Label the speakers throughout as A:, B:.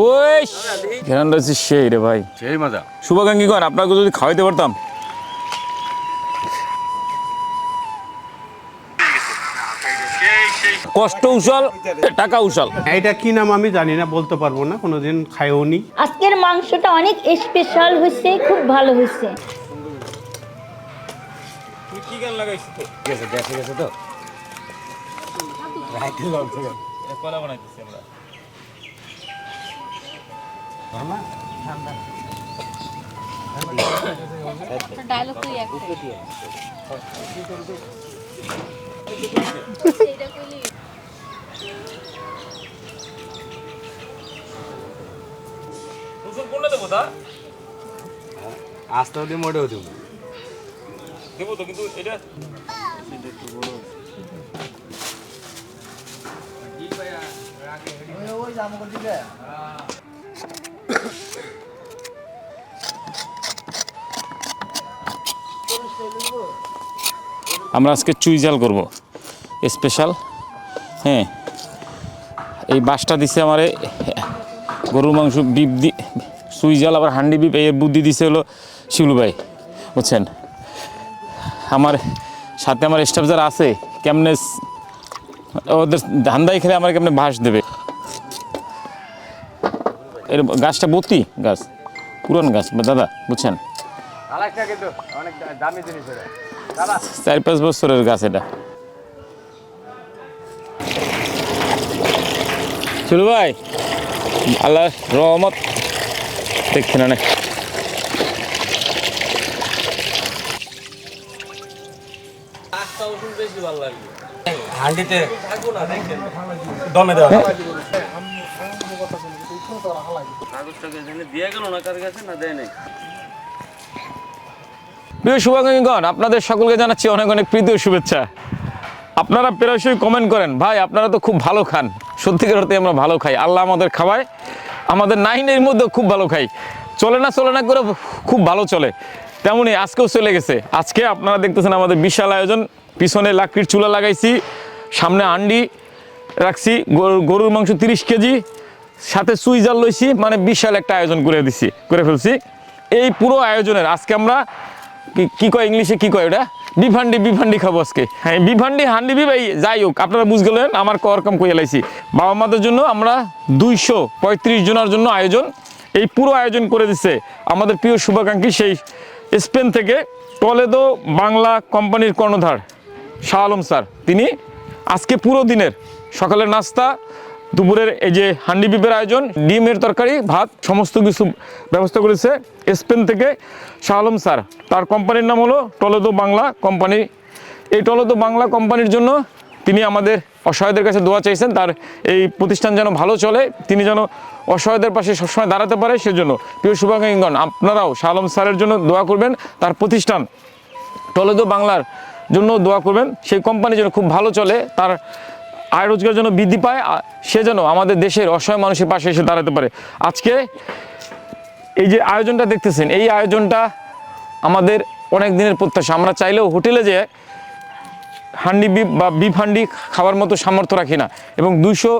A: ওই ঘেরানটা হচ্ছে সেই রে ভাই।
B: সেই মজা।
A: শুভাকাঙ্ক্ষী কন আপনাকে যদি খাওয়াইতে পারতাম। কষ্ট উশাল টাকা উশাল।
C: এইটা কি নাম আমি জানি না বলতে পারব না কোনোদিন খাইও নি।
D: আজকের মাংসটা অনেক স্পেশাল হয়েছে খুব ভালো হয়েছে।
B: গেছে গেছে গেছে তো।
E: ডায়লগ তুই এক
B: আস্তে দিয়ে মোটেও দেবো।
A: দেবো তো কিন্তু এটা আমরা আজকে চুই জাল করব। স্পেশাল। হ্যাঁ। এই বাসটা দিছে আমার, গরুর মাংস বিপ দি, চুই জাল, আবার হান্ডি বিপ এর বুদ্ধি দিছে হলো শিউলু ভাই। বুঝছেন? আমার সাথে আমার স্টাফ যারা আছে, কেমনে ওদের ধান্দাই খেলে আমার কেমনে বাস দেবে? এর গাছটা বতি গাছ, পুরান গাছ, দাদা, বুঝছেন?
B: আরেকটা কিন্তু অনেক দামি জিনিস এটা।
A: চার পাঁচ বছরের গাছ এটা। চলু ভাই আল্লাহ রহমত। দেখছেন অনেক।
B: হান্ডিতে দমে দেওয়া।
A: প্রিয় শুভাকাঙ্ক্ষীগণ আপনাদের সকলকে জানাচ্ছি অনেক অনেক প্রীতি শুভেচ্ছা। আপনারা প্রায়শই কমেন্ট করেন, ভাই, আপনারা তো খুব ভালো খান। সত্যিকার অর্থে আমরা ভালো খাই। আল্লাহ আমাদের খাওয়ায়, আমাদের নাইনের মধ্যেও খুব ভালো খাই। চলে না চলে না করে খুব ভালো চলে। তেমনই আজকেও চলে গেছে। আজকে আপনারা দেখতেছেন আমাদের বিশাল আয়োজন। পিছনে লাকড়ির চুলা লাগাইছি, সামনে আন্ডি রাখছি, গরু- গরুর মাংস তিরিশ কেজি, সাথে সুইজার লইছি মানে বিশাল একটা আয়োজন করে দিছি, করে ফেলছি। এই পুরো আয়োজনের, আজকে আমরা কি কি কয় ইংলিশে কি কয় ওটা? বিভান্ডি বিভান্ডি খাব আজকে। হ্যাঁ। বিভান্ডি হান্ডি বি ভাই যাই হোক আপনারা বুঝ গেলেন আমার করকম কই লাইছি। বাবা মাদের জন্য আমরা দুইশো পঁয়ত্রিশ জনের জন্য আয়োজন এই পুরো আয়োজন করে দিচ্ছে আমাদের প্রিয় শুভাকাঙ্ক্ষী সেই স্পেন থেকে টলেদো বাংলা কোম্পানির কর্ণধার শাহ আলম স্যার। তিনি আজকে পুরো দিনের সকালের নাস্তা দুপুরের এই যে হান্ডি বিপের আয়োজন, ডিমের তরকারি, ভাত, সমস্ত কিছু ব্যবস্থা করেছে স্পেন থেকে শাহ আলম স্যার। তার কোম্পানির নাম হলো টলেদো বাংলা কোম্পানি। এই টলেদো বাংলা কোম্পানির জন্য তিনি আমাদের অসহায়দের কাছে দোয়া চাইছেন, তার এই প্রতিষ্ঠান যেন ভালো চলে, তিনি যেন অসহায়দের পাশে সবসময় দাঁড়াতে পারে, সেজন্য প্রিয় শুভাকাঙ্ক্ষীগণ, আপনারাও শাহ আলম স্যারের জন্য দোয়া করবেন, তার প্রতিষ্ঠান টলেদো বাংলার জন্য দোয়া করবেন, সেই কোম্পানি যেন খুব ভালো চলে, তার আয় রোজগার যেন বৃদ্ধি পায় সে যেন আমাদের দেশের অসহায় মানুষের পাশে এসে দাঁড়াতে পারে। আজকে এই যে আয়োজনটা দেখতেছেন, এই আয়োজনটা আমাদের অনেক দিনের প্রত্যাশা। আমরা চাইলেও হোটেলে যে হান্ডি বিপ বা বিফ হান্ডি খাওয়ার মতো সামর্থ্য রাখি না এবং দুশো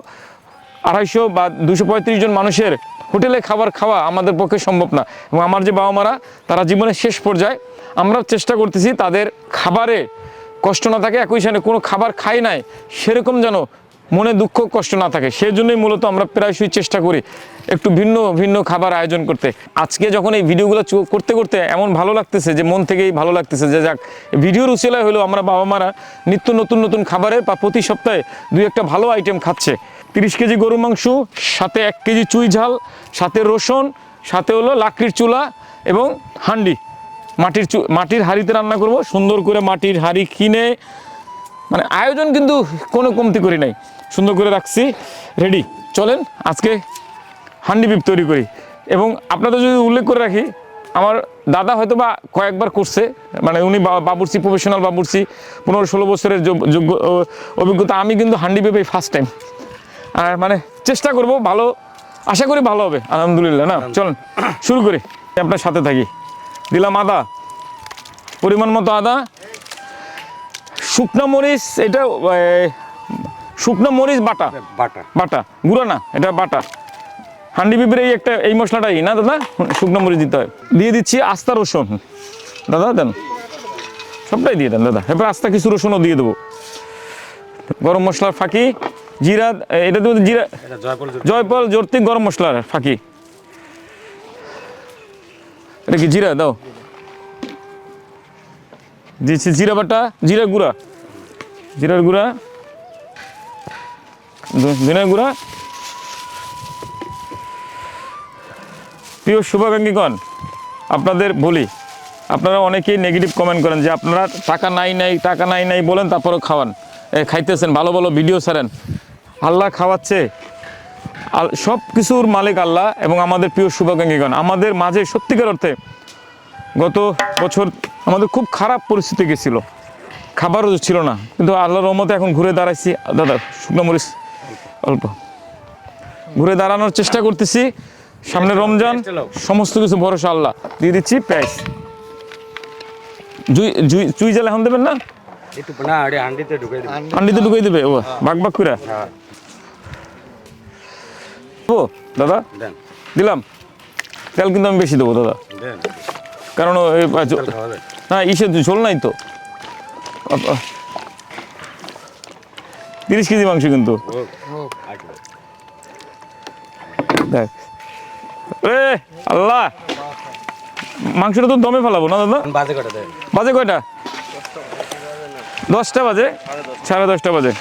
A: আড়াইশো বা দুশো পঁয়ত্রিশ জন মানুষের হোটেলে খাবার খাওয়া আমাদের পক্ষে সম্ভব না এবং আমার যে বাবা মারা তারা জীবনের শেষ পর্যায়ে, আমরা চেষ্টা করতেছি তাদের খাবারে কষ্ট না থাকে, একই সাথে কোনো খাবার খাই নাই, সেরকম যেন মনে দুঃখ, কষ্ট না থাকে। সেই জন্যই মূলত আমরা প্রায়শই চেষ্টা করি একটু ভিন্ন ভিন্ন খাবার আয়োজন করতে। আজকে যখন এই ভিডিওগুলো করতে করতে এমন ভালো লাগতেছে যে, মন থেকেই ভালো লাগতেছে যে, যাক, ভিডিওর উচিলায় হলো আমরা বাবা মারা নিত্য নতুন নতুন খাবারে বা প্রতি সপ্তাহে দুই একটা ভালো আইটেম খাচ্ছে। তিরিশ কেজি গরু মাংস, সাথে এক কেজি চুই ঝাল, সাথে রসুন, সাথে হলো লাকড়ির চুলা এবং হান্ডি। মাটির মাটির হাঁড়িতে রান্না করব, সুন্দর করে মাটির হাঁড়ি কিনে মানে আয়োজন কিন্তু কোনো কমতি করি নাই। সুন্দর করে রাখছি। রেডি চলেন, আজকে হান্ডি বিপ তৈরি করি। এবং আপনাদের যদি উল্লেখ করে রাখি, আমার দাদা হয়তো বা কয়েকবার করছে মানে উনি বা- বাবুর্চি প্রফেশনাল বাবুর্চি, পনেরো ষোলো বছরের যোগ- যোগ্য অভিজ্ঞতা, আমি কিন্তু হান্ডি বিপে ফার্স্ট টাইম আর মানে চেষ্টা করব, ভালো, আশা করি ভালো হবে, আলহামদুলিল্লাহ, না? চলুন, শুরু করি আপনার সাথে থাকি। দিলাম আদা। পরিমাণ মতো আদা। শুকনো মরিচ এটা শুকনো মরিচ বাটা।
B: বাটা।
A: বাটা। গুঁড়ো না এটা বাটা। হান্ডি পিঁপড়ে এই একটা এই মশলাটাই না দাদা? শুকনো মরিচ দিতে হয়। দিয়ে দিচ্ছি আস্তা রসুন। দাদা দেন। সবটাই দিয়ে দেন দাদা। এবার আস্তা কিছু রসুনও দিয়ে দেবো। গরম মশলার ফাঁকি জিরা এটা দেবো জিরা
B: এটা জয়পুর
A: জয়পাল জর্তি গরম মশলার ফাঁকি। এটা কি জিরা? দাও। দিচ্ছি জিরা বাটা জিরা গুঁড়া। জিরার গুঁড়া। ধ- গুঁড়া। প্রিয় শুভাকাঙ্ক্ষীগণ, আপনাদের বলি, আপনারা অনেকেই নেগেটিভ কমেন্ট করেন যে আপনারা টাকা নাই নাই, টাকা নাই নাই বলেন, তারপরেও খাওয়ান। খাইতেছেন, ভালো ভালো ভিডিও ছাড়েন। আল্লাহ খাওয়াচ্ছে সব কিছুর মালিক আল্লাহ এবং আমাদের প্রিয় শুভাকাঙ্ক্ষীগণ। আমাদের মাঝে সত্যিকার অর্থে গত বছর আমাদের খুব খারাপ পরিস্থিতি গেছিল। খাবারও ছিল না। কিন্তু আল্লাহর রহমতে এখন ঘুরে দাঁড়াইছি। দাদা শুকনো মরিচ অল্প। ঘুরে দাঁড়ানোর চেষ্টা করতেছি। সামনে রমজান সমস্ত কিছু ভরসা আল্লাহ। দিয়ে দিচ্ছি পেঁয়াজ। জুই জুই চুই জাল এখন দেবেন না?
B: হান্ডিতে ঢুকে
A: ঢুকাই দেবে? ও বাঘ বাঘ করে ও দাদা? দিলাম। তেল কিন্তু আমি বেশি দেবো দাদা। কারণ না ইসে ঝোল নাই তো। তিরিশ কেজি মাংস কিন্তু। দেখ। এ আল্লাহ! মাংসটা তো দমে ফেলাবো না দাদা?
B: বাজে দেন?
A: বাজে কয়টা? দশটা বাজে? সাড়ে দশটা বাজে।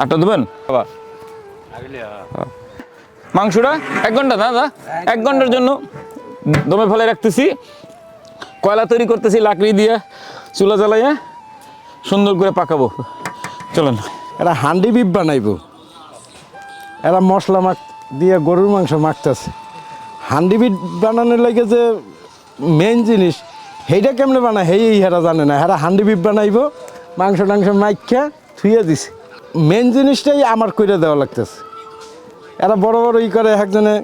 A: আটটা দেবেন? মাংসটা এক ঘণ্টা, দাদা, এক ঘণ্টার জন্য দমে ফেলে রাখতেছি। কয়লা তৈরি করতেছি, লাকড়ি দিয়ে চুলা জ্বালাইয়া সুন্দর করে পাকাবো। চলেন।
F: এরা হান্ডি বিপ বানাইব। এরা মশলা মাখ, দিয়ে গরুর মাংস মাখতেছে। হান্ডি বিপ বানানোর লাগে যে মেন জিনিস সেইটা কেমনে বানায় হেরা জানে না। হেরা হান্ডি বিপ বানাইব মাংস টাংস মাইখা থুয়ে দিছে। মেন জিনিসটাই আমার করে দেওয়া লাগতেছে। এরা বড় বড় ই করে একজনে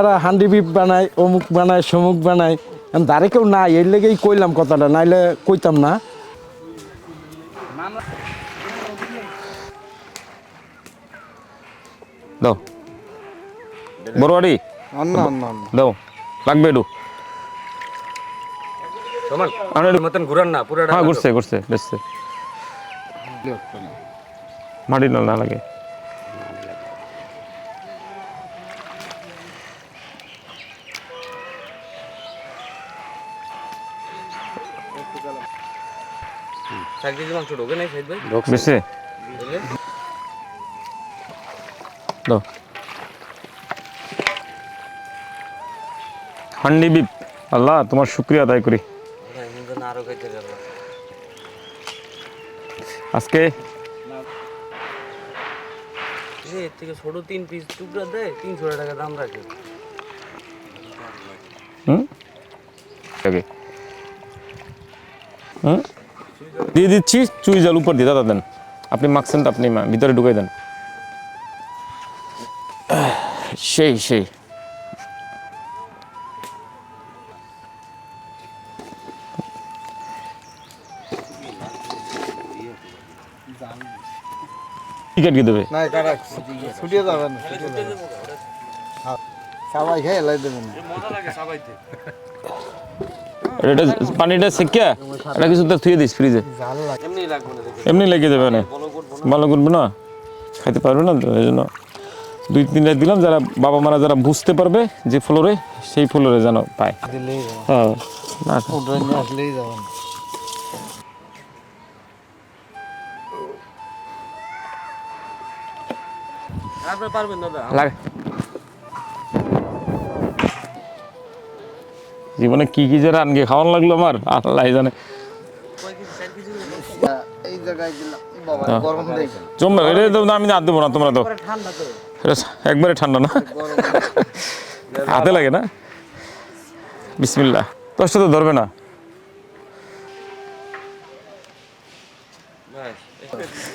F: এরা হান্ডি বিপ বানায় অমুক বানায় সমুক বানায়। আমি দাঁড়ে কেউ নাই এর লেগেই কইলাম কথাটা নাইলে কইতাম না।
A: দাও। বড়বাড়ি দাও। লাগবে একটু
B: মতন ঘুরান না পুরোটা
A: হ্যাঁ ঘুরছে ঘুরছে বেসছে মাটি না না লাগে
B: চার কেজি মাংস ঢোকে নাই সাইদ ভাই
A: বেসছে দাও হান্ডি বিপ আল্লাহ তোমার শুক্রিয়া আদায় করি
B: আরও খাইতে গেল
A: আজকে
B: এর থেকে ছোট তিন পিস টুকরা দেয় তিনশো টাকা দাম রাখে।
A: হুম? দিয়ে দিচ্ছি, চুই জাল উপর দিয়ে, দাদা, দেন। আপনি মাখছেন আপনি ভিতরে ঢুকাই দেন। সেই সেই। টিকিট কি দেবে?
F: না কারা ছুটিয়ে যাবে না সবাই খেয়ে এলাই দেবে না।
A: এটা পানিটা সেকিয়া? এটা কিছু তো থুয়ে দিস ফ্রিজে
B: এমনি
A: লেগে যাবে না? ভালো করবে না। খাইতে পারবে না তো এই জন্য দুই তিনটা দিলাম যারা বাবা মারা যারা বুঝতে পারবে যে ফ্লোরে সেই ফ্লোরে যেন পায়। হ্যাঁ। না।
B: আপনি পারবেন দাদা।
A: লাগে। জীবনে কি কি যে রানগে খাওয়ান লাগল আমার আল্লাহ জানে।
F: এই জায়গায় দিলাম। বাবা
A: হ্যাঁ। এটা তো আমি না দেবো না তোমরা তো। একবারে ঠান্ডা না। হাতে লাগে না? বিসমিল্লা দশটা তো ধরবে না।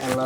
F: আল্লাহ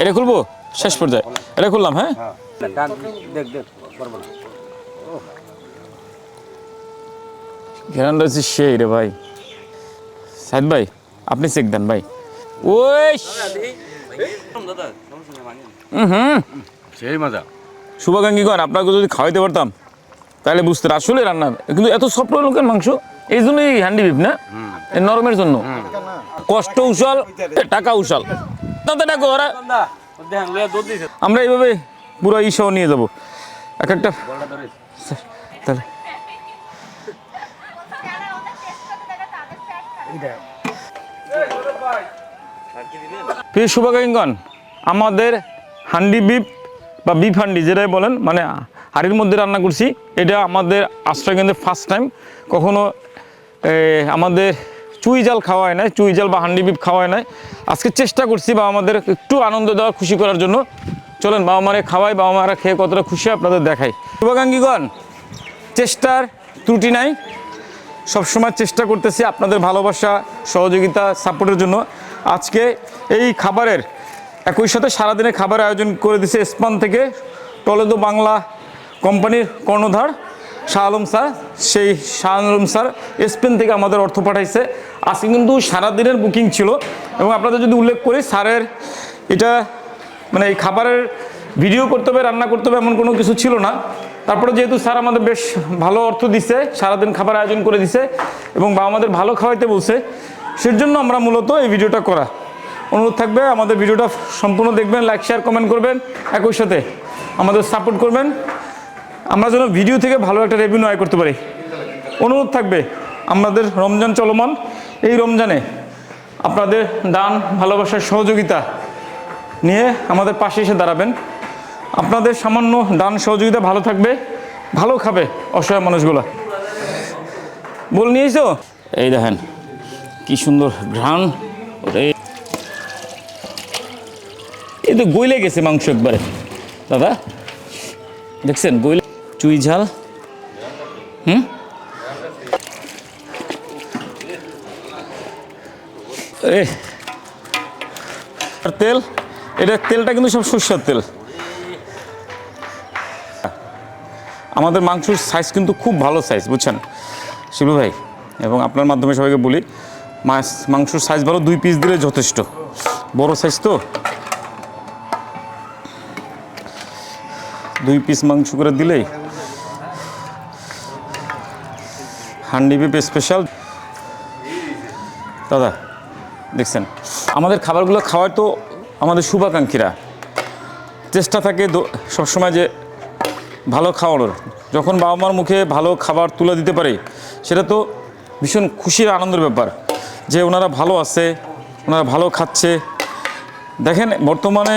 A: এটা খুলবো? শেষ পর্যায়ে। এটা খুললাম হ্যাঁ? ঘেরান রয়েছে সেই রে ভাই। সাইদ ভাই আপনি চেক দেন ভাই। ওই হুম।
G: সেই মজা।
A: শুভাকাঙ্ক্ষীগণ আপনাকে যদি খাওয়াইতে পারতাম তাহলে বুঝতে আসলে রান্না কিন্তু এত সফট লোকের মাংস এই জন্যই হ্যান্ডি বিপ না? নরমের জন্য। কষ্ট উশাল টাকা উশাল। আমরা এইভাবে পুরো ইসাও নিয়ে যাব। এক একটা তাহলে। প্রিয় শুভাকাঙ্ক্ষীগণ আমাদের হান্ডি বিপ বা বিফ হান্ডি যেটাই বলেন মানে হাড়ির মধ্যে রান্না করছি এটা আমাদের আশ্রয় কেন্দ্রে ফার্স্ট টাইম কখনো আমাদের চুই জাল খাওয়া হয় না চুই জাল বা হান্ডি বিপ খাওয়া হয় না আজকে চেষ্টা করছি বা আমাদের একটু আনন্দ দেওয়া, খুশি করার জন্য। চলেন বাবা মারে খাওয়াই, বাবা মারা খেয়ে কতটা খুশি আপনাদের দেখাই। শুভাকাঙ্ক্ষীগণ, চেষ্টার ত্রুটি নাই। সবসময় চেষ্টা করতেছি আপনাদের ভালোবাসা, সহযোগিতা, সাপোর্টের জন্য। আজকে এই খাবারের, একই সাথে সারাদিনের খাবার আয়োজন করে দিছে স্পান থেকে টলেদো বাংলা কোম্পানির কর্ণধার। শাহ আলম স্যার, সেই শাহ আলম স্যার স্পেন থেকে আমাদের অর্থ পাঠাইছে। আজকে কিন্তু সারাদিনের বুকিং ছিল এবং আপনাদের যদি উল্লেখ করি, স্যারের এটা মানে এই খাবারের ভিডিও করতে হবে, রান্না করতে হবে এমন কোনো কিছু ছিল না। তারপরে যেহেতু স্যার আমাদের বেশ ভালো অর্থ দিছে, সারাদিন খাবার আয়োজন করে দিছে এবং বা আমাদের ভালো খাওয়াইতে বলছে, সেজন্য আমরা মূলত এই ভিডিওটা করা। অনুরোধ থাকবে, আমাদের ভিডিওটা সম্পূর্ণ দেখবেন লাইক শেয়ার কমেন্ট করবেন, একই সাথে আমাদের সাপোর্ট করবেন। আমরা যেন ভিডিও থেকে ভালো একটা রেভিনিউ আয় করতে পারি। অনুরোধ থাকবে, আমাদের রমজান চলমান। এই রমজানে আপনাদের দান, ভালোবাসার সহযোগিতা নিয়ে আমাদের পাশে এসে দাঁড়াবেন। আপনাদের সামান্য দান সহযোগিতা ভালো থাকবে, ভালো খাবে অসহায় মানুষগুলো। বল নিয়েছো এই দেখেন, কি সুন্দর ঘ্রাণ। এই তো গইলে গেছে মাংস একবারে। দাদা, দেখছেন, গইলে চুই ঝাল? হুম? আর তেল? এটা তেলটা কিন্তু সব সর্ষের তেল। আমাদের মাংসর সাইজ কিন্তু খুব ভালো সাইজ বুঝছেন? শিবু ভাই, এবং আপনার মাধ্যমে সবাইকে বলি, মাছ, মাংসর সাইজ ভালো, দুই পিস দিলে যথেষ্ট। বড় সাইজ তো। দুই পিস মাংস করে দিলেই হান্ডি বিপ স্পেশাল দাদা, দেখছেন, আমাদের খাবারগুলো খাওয়ার তো আমাদের শুভাকাঙ্ক্ষীরা। চেষ্টা থাকে সবসময় যে ভালো খাওয়ানোর। যখন বাবা মার মুখে ভালো খাবার তুলে দিতে পারে, সেটা তো ভীষণ খুশির আনন্দের ব্যাপার। যে ওনারা ভালো আছে, ওনারা ভালো খাচ্ছে। দেখেন, বর্তমানে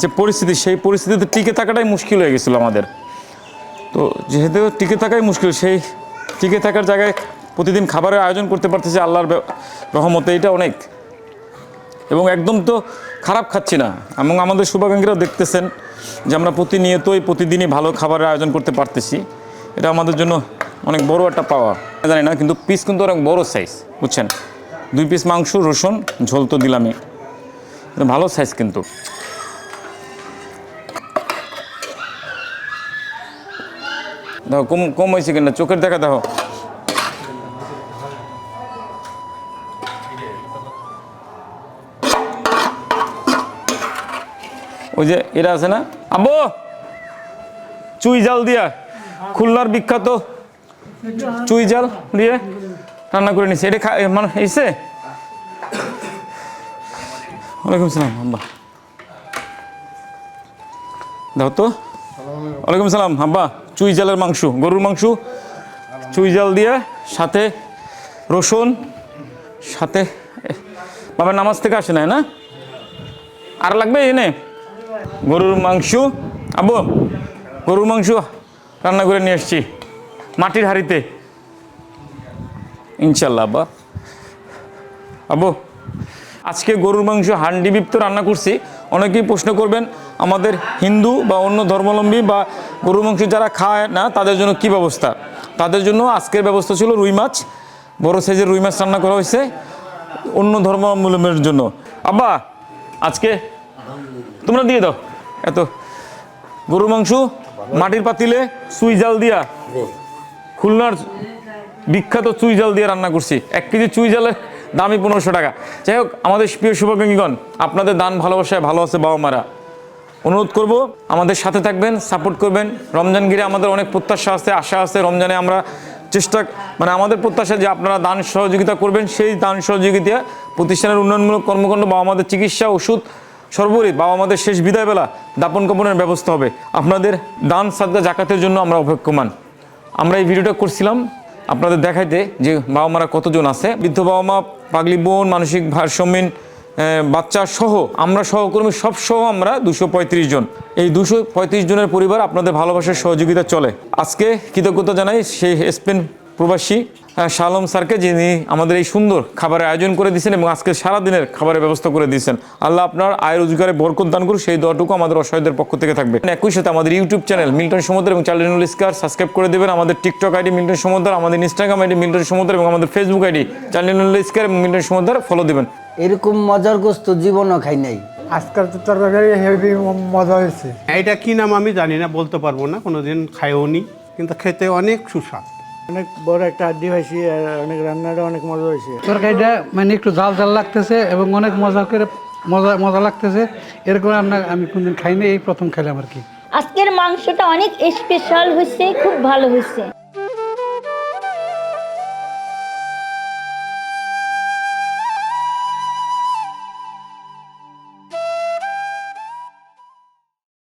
A: যে পরিস্থিতি, সেই পরিস্থিতিতে টিকে থাকাটাই মুশকিল হয়ে গেছিল আমাদের। তো যেহেতু টিকে থাকাই মুশকিল, সেই টিকে থাকার জায়গায় প্রতিদিন খাবারের আয়োজন করতে পারতেছে আল্লাহর রহমতে, এটা অনেক। এবং একদম তো খারাপ খাচ্ছি না। এবং আমাদের শুভাকাঙ্ক্ষীরাও দেখতেছেন যে আমরা প্রতিনিয়তই প্রতিদিনই ভালো খাবারের আয়োজন করতে পারতেছি। এটা আমাদের জন্য অনেক বড় একটা পাওয়া। জানি না, কিন্তু পিস কিন্তু অনেক বড় সাইজ বুঝছেন? দুই পিস মাংস, রসুন, ঝোল তো দিলামই। ভালো সাইজ কিন্তু। দেখো, কম কম হয়েছে কিনা? চোখের দেখা দেখো। ওই যে এরা আছে না? আব্বু চুই জাল দিয়া। খুলনার বিখ্যাত চুই জাল দিয়ে রান্না করে নিছে। এটা মানে এসে? ওয়ালাইকুম সালাম, আব্বা। দাও তো। ওয়ালাইকুম সালাম, আব্বা। চুই জালের মাংস, গরুর মাংস। চুই জাল দিয়ে সাথে রসুন, সাথে বাবা নামাজ থেকে আসে না? আর লাগবে এনে? গরুর মাংস। আব্বু গরুর মাংস রান্না করে নিয়ে এসছি মাটির হাঁড়িতে। ইনশাল্লাহ, আব্বা। আবু, আজকে গরুর মাংস হান্ডি বিপ্ত রান্না করছি। অনেকেই প্রশ্ন করবেন আমাদের হিন্দু বা অন্য ধর্মাবলম্বী বা গরুর মাংস যারা খায় না, তাদের জন্য কি ব্যবস্থা? তাদের জন্য আজকের ব্যবস্থা ছিল রুই মাছ। বড় সাইজের রুই মাছ রান্না করা হয়েছে অন্য ধর্মাবলম্বীর জন্য। আব্বা, আজকে তোমরা দিয়ে দাও। এত গরুর মাংস মাটির পাতিলে সুই জাল দিয়া খুলনার বিখ্যাত চুই জাল দিয়ে রান্না করছি। এক কেজি চুই জালের দামই পনেরোশো টাকা। যাই হোক, আমাদের প্রিয় শুভাকাঙ্ক্ষীগণ, আপনাদের দান ভালোবাসায় ভালো আছে বাবা মারা অনুরোধ করব, আমাদের সাথে থাকবেন সাপোর্ট করবেন। রমজান ঘিরে আমাদের অনেক প্রত্যাশা আছে, আশা আছে। রমজানে আমরা চেষ্টা মানে আমাদের প্রত্যাশা যে আপনারা দান সহযোগিতা করবেন, সেই দান সহযোগিতা প্রতিষ্ঠানের উন্নয়নমূলক কর্মকাণ্ড বা আমাদের চিকিৎসা, ওষুধ, সর্বোপরি বাবা আমাদের শেষ বিদায়বেলা দাপন কাপনের ব্যবস্থা হবে। আপনাদের দান, সাদগা, জাকাতের জন্য আমরা অপেক্ষমান। আমরা এই ভিডিওটা করছিলাম আপনাদের দেখাইতে যে বাবা মারা কতজন আছে, বৃদ্ধ বাবা মা পাগলি বোন, মানসিক ভারসাম্যহীন বাচ্চা সহ, আমরা সহকর্মী সব সহ আমরা দুশো পঁয়ত্রিশ জন। এই দুশো পঁয়ত্রিশ জনের পরিবার আপনাদের ভালোবাসার সহযোগিতা চলে। আজকে কৃতজ্ঞতা জানাই সেই স্পেন প্রবাসী শালম স্যারকে যিনি আমাদের এই সুন্দর খাবারের আয়োজন করে দিয়েছেন এবং আজকে সারা দিনের খাবারের ব্যবস্থা করে দিয়েছেন। আল্লাহ আপনার আয় রোজগারে বরকত দান করুন সেই দোয়াটুকু আমাদের অসহায়দের পক্ষ থেকে থাকবে। একই সাথে আমাদের ইউটিউব চ্যানেল মিল্টন সমুদ্র এবং চার্লিনুল ইস্কার সাবস্ক্রাইব করে দেবেন। আমাদের টিকটক আইডি মিল্টন সমুদ্র আমাদের ইনস্টাগ্রাম আইডি মিল্টন সমুদ্র এবং আমাদের ফেসবুক আইডি চার্লিনুল ইস্কার এবং মিল্টন সমুদ্র ফলো দেবেন।
H: এরকম মজার গোস্ত জীবনও খাই নাই।
I: আজকাল তো তরকারি হেভি মজা হয়েছে।
C: এটা কি নাম আমি জানি না বলতে পারব না কোনোদিন খাইওনি কিন্তু খেতে অনেক সুস্বাদ।
I: অনেক বড় একটা আড্ডি হয়েছি আর অনেক রান্নাটা অনেক মজা হয়েছে।
J: তরকারিটা মানে একটু জাল জাল লাগতেছে এবং অনেক মজা করে মজা মজা লাগতেছে। এরকম আপনার আমি কোনদিন খাইনি এই প্রথম খাইলাম আর কি।
D: আজকের মাংসটা অনেক স্পেশাল হয়েছে খুব ভালো হয়েছে।